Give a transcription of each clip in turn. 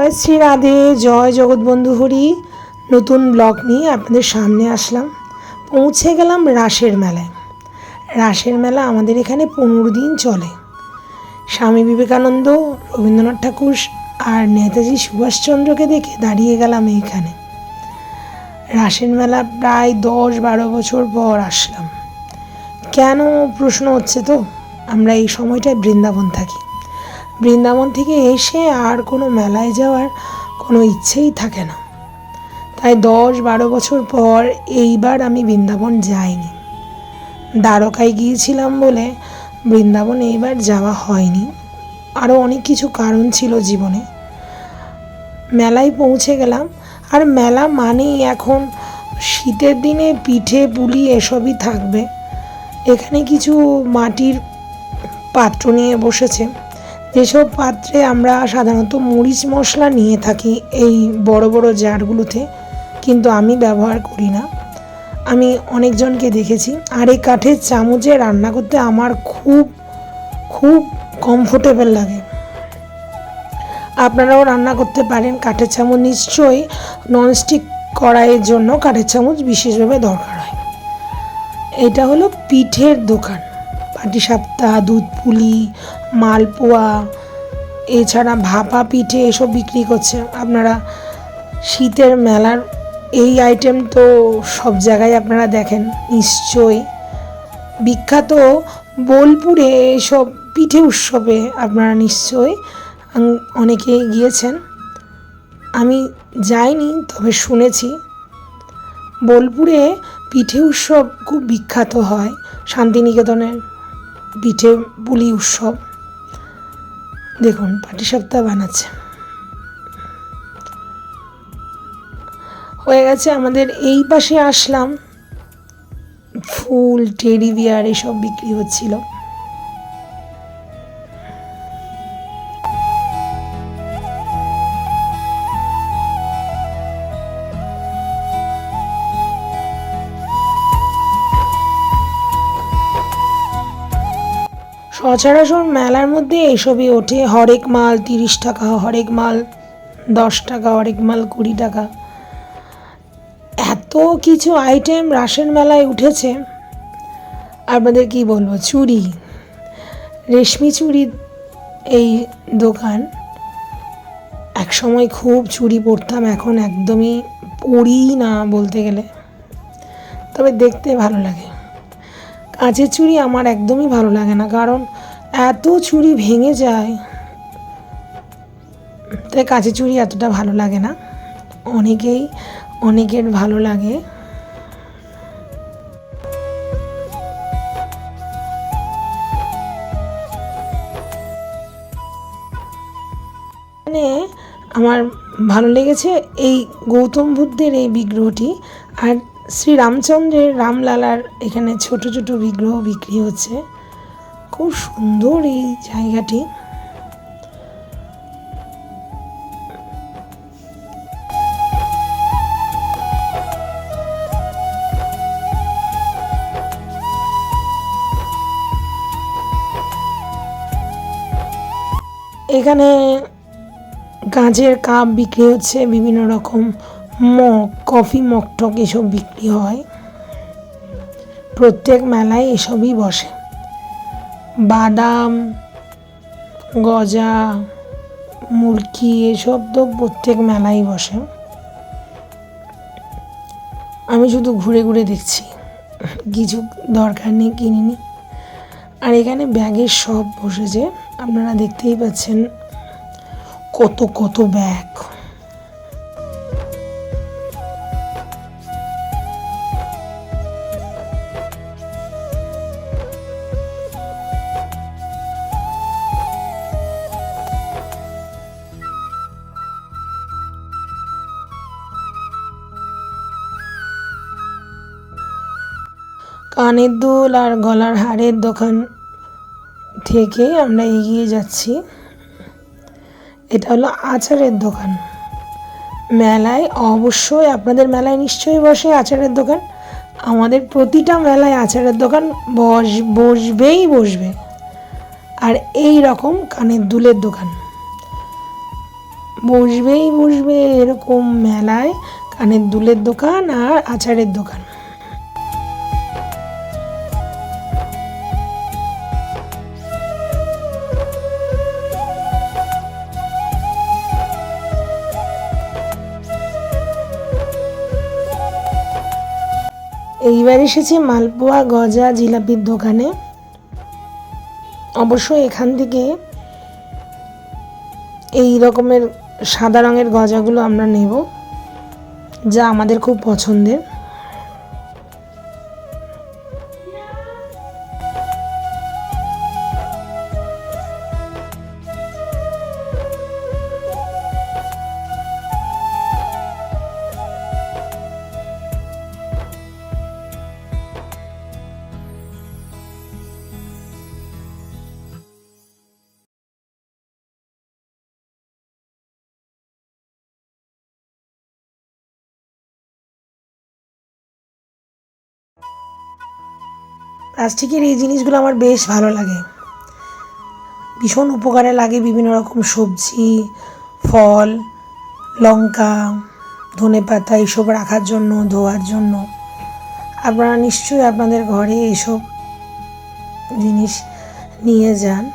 জয় শ্রী রাধে, জয় জগৎবন্ধু হরি। নতুন ব্লগ নিয়ে আপনাদের সামনে আসলাম। পৌঁছে গেলাম রাসের মেলায়। রাসের মেলা আমাদের এখানে পনেরো দিন চলে। স্বামী বিবেকানন্দ, রবীন্দ্রনাথ ঠাকুর আর নেতাজি সুভাষচন্দ্রকে দেখে দাঁড়িয়ে গেলাম এইখানে। রাসের মেলা প্রায় দশ বারো বছর পর আসলাম। কেন প্রশ্ন হচ্ছে তো? আমরা এই সময়টায় বৃন্দাবন থাকি। বৃন্দাবন থেকে এসে আর কোনো মেলায় যাওয়ার কোনো ইচ্ছেই থাকে না। তাই দশ বারো বছর পর এইবার আমি বৃন্দাবন যাইনি। দ্বারকায় গিয়েছিলাম বলে বৃন্দাবন এইবার যাওয়া হয়নি। আরও অনেক কিছু কারণ ছিল জীবনে। মেলায় পৌঁছে গেলাম। আর মেলা মানেই এখন শীতের দিনে পিঠে, পুলি এসবই থাকবে। এখানে কিছু মাটির পাত্র নিয়ে বসেছে। যেসব পাত্রে আমরা সাধারণত মরিচ মশলা নিয়ে থাকি এই বড় বড় জারগুলোতে, কিন্তু আমি ব্যবহার করি না। আমি অনেকজনকে দেখেছি, আর এই কাঠের চামচে রান্না করতে আমার খুব খুব কমফোর্টেবল লাগে। আপনারাও রান্না করতে পারেন কাঠের চামচ, নিশ্চয়ই ননস্টিক কড়াইয়ের জন্য কাঠের চামচ বিশেষভাবে দরকার হয়। এটা হলো পিঠের দোকান পাটিসাপ্তা দুধ পুলি মালপোয়া, এছাড়া ভাপা পিঠে এসব বিক্রি করছে। আপনারা শীতের মেলার এই আইটেম তো সব জায়গায় আপনারা দেখেন, নিশ্চয়ই। বিখ্যাত বোলপুরে এসব পিঠে উৎসবে আপনারা নিশ্চয়ই অনেকেই গিয়েছেন। আমি যাইনি, তবে শুনেছি। বোলপুরে পিঠে উৎসব খুব বিখ্যাত হয়, শান্তিনিকেতনের পিঠে পুলি উৎসব। দেখুন পাটিসাপ্তা বানাচ্ছে। হয়ে গেছে, আমাদের এই পাশে আসলাম। ফুল, টেডি বিয়ার, এসব বিক্রি হচ্ছিল। সচরাচর মেলার মধ্যে এসবই ওঠে। হরেক মাল তিরিশ টাকা, হরেক মাল দশ টাকা, হরেক মাল কুড়ি টাকা। এত কিছু আইটেম রাসের মেলায় উঠেছে। আপনাদের কি বলব? চুড়ি রেশমি চুড়ি এই দোকান। এক সময় খুব চুড়ি পরতাম এখন একদমই পরি না বলতে গেলে। তবে দেখতে ভালো লাগে। কাঁচের চুড়ি আমার একদমই ভালো লাগে না, কারণ এত চুড়ি ভেঙে যায়। তাই কাঁচের চুড়ি এতটা ভালো লাগে না। অনেকেই, অনেকের ভালো লাগে। মানে আমার ভালো লেগেছে এই গৌতম বুদ্ধের এই বিগ্রহটি, আর শ্রী রামচন্দ্রের রামলালার এখানে ছোট ছোট বিগ্রহ বিক্রি হচ্ছে। খুব সুন্দর এই জায়গাটি। এখানে কাঁচের কাপ বিক্রি হচ্ছে বিভিন্ন রকম মগ, কফি মগটক এসব বিক্রি হয়। প্রত্যেক মেলায় এসবই বসে। বাদাম, গজা, মুরকি এসব তো প্রত্যেক মেলায় বসে। আমি শুধু ঘুরে ঘুরে দেখছি। কিছু দরকার নেই কিনিনি। আর এখানে ব্যাগের সব বসেছে। আপনারা দেখতেই পাচ্ছেন কত কত ব্যাগ। কানের দুল আর গলার হারের দোকান থেকে আমরা এগিয়ে যাচ্ছি। এটা হলো আচারের দোকান। মেলায় অবশ্যই আপনাদের মেলায় নিশ্চয়ই বসে আচারের দোকান। আমাদের প্রতিটা মেলায় আচারের দোকান বস, বসবেই বসবে। আর এই রকম কানের দুলের দোকান। বসবেই বসবে এরকম মেলায় কানের দুলের দোকান আর আচারের দোকান। এইবার এসেছি মালপোয়া গজা জিলাপির দোকানে। অবশ্য এখান থেকে এই রকমের সাদা রঙের গজাগুলো আমরা নেব, যা আমাদের খুব পছন্দের। প্লাস্টিকের এই জিনিসগুলো আমার বেশ ভালো লাগে। ভীষণ উপকারে লাগে বিভিন্ন রকম সবজি, ফল, লঙ্কা, ধনে পাতা এইসব রাখার জন্য, ধোয়ার জন্য। আপনারা নিশ্চয়ই আপনাদের ঘরে এসব জিনিস নিয়ে যান।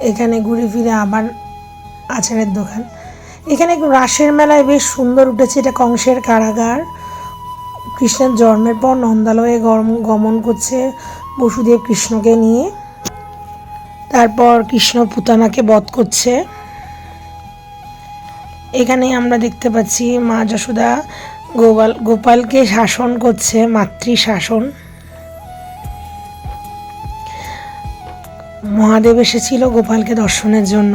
এখানে ঘুরে ফিরে আবার আচারের দোকান। এখানে রাসের মেলায় বেশ সুন্দর উঠেছে, এটা কংসের কারাগার। কৃষ্ণের জন্মের পর নন্দালয়ে গমন করছে বসুদেব কৃষ্ণকে নিয়ে। তারপর কৃষ্ণ পুতানাকে বধ করছে। এখানে আমরা দেখতে পাচ্ছি মা যশোদা গোপাল গোপালকে শাসন করছে মাতৃ শাসন মহাদেব এসেছিল গোপালকে দর্শনের জন্য।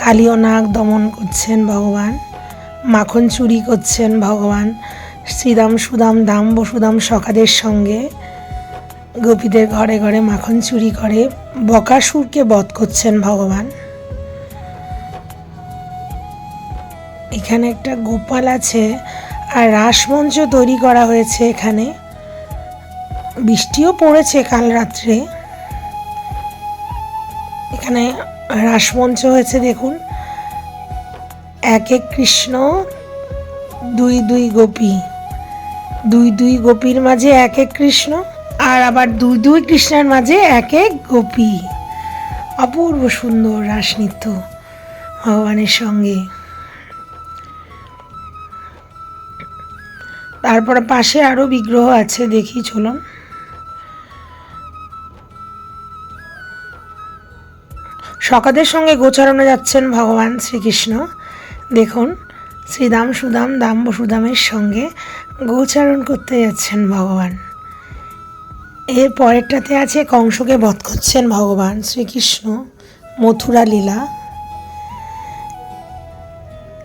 কালীয় নাগ দমন করছেন ভগবান। মাখন চুরি করছেন ভগবান। শ্রীদাম সুদাম দাম বসুদাম সখাদের সঙ্গে। গোপীদের ঘরে ঘরে মাখন চুরি করে। বকাসুরকে বধ করছেন ভগবান। এখানে একটা গোপাল আছে, আর রাসমঞ্চ তৈরি করা হয়েছে এখানে। বৃষ্টিও পড়েছে কাল রাত্রে। এখানে রাসমঞ্চ হয়েছে, দেখুন। এক এক কৃষ্ণ, দুই দুই গোপী। দুই দুই গোপীর মাঝে এক এক কৃষ্ণ, আর আবার দুই দুই কৃষ্ণের মাঝে এক এক গোপী। অপূর্ব সুন্দর রাসনৃত্য ভগবানের সঙ্গে। তারপরে পাশে আরও বিগ্রহ আছে, দেখি চলুন। সকাদের সঙ্গে গোচারণে যাচ্ছেন ভগবান শ্রীকৃষ্ণ। দেখুন শ্রীদাম সুদাম দাম বসুদামের সঙ্গে গোচারণ করতে যাচ্ছেন ভগবান। এর পরেরটাতে আছে কংসকে বধ করছেন ভগবান শ্রীকৃষ্ণ মথুরা লীলা।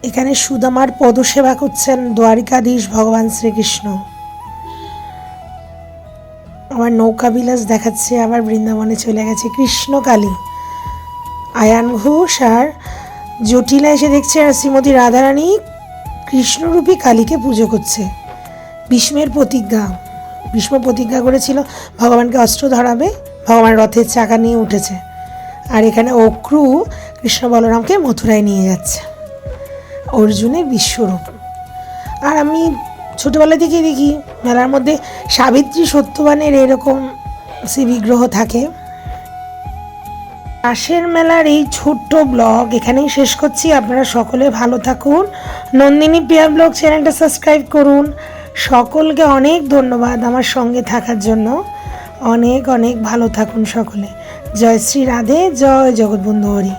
এখানে সুদামার পদসেবা করছেন দ্বারিকাধীশ ভগবান শ্রীকৃষ্ণ। আমার নৌকা বিলাস দেখাচ্ছে, আবার বৃন্দাবনে চলে গেছে কৃষ্ণকালী। আয়ান ঘোষ আর জটিলা এসে দেখছে আর শ্রীমতী রাধারানী কৃষ্ণরূপী কালীকে পুজো করছে। ভীষ্মের প্রতিজ্ঞা। ভীষ্ম প্রতিজ্ঞা করেছিল, ভগবানকে অস্ত্র ধরাবে, ভগবান রথের চাকা নিয়ে উঠেছে। আর এখানে অক্রু কৃষ্ণ বলরামকে মথুরায় নিয়ে যাচ্ছে। অর্জুনের বিশ্বরূপ। আর আমি ছোটোবেলা থেকে দেখি, মেলার মধ্যে সাবিত্রী সত্যবানের এরকম শ্রী বিগ্রহ থাকে। রাসের মেলার এই ছোট্ট ব্লগ এখানেই শেষ করছি। আপনারা সকলে ভালো থাকুন। নন্দিনী প্রিয়া ব্লগ চ্যানেলটা সাবস্ক্রাইব করুন। সকলকে অনেক ধন্যবাদ আমার সঙ্গে থাকার জন্য। অনেক অনেক ভালো থাকুন সকলে। জয় শ্রী রাধে, জয় জগৎবন্ধু হরি।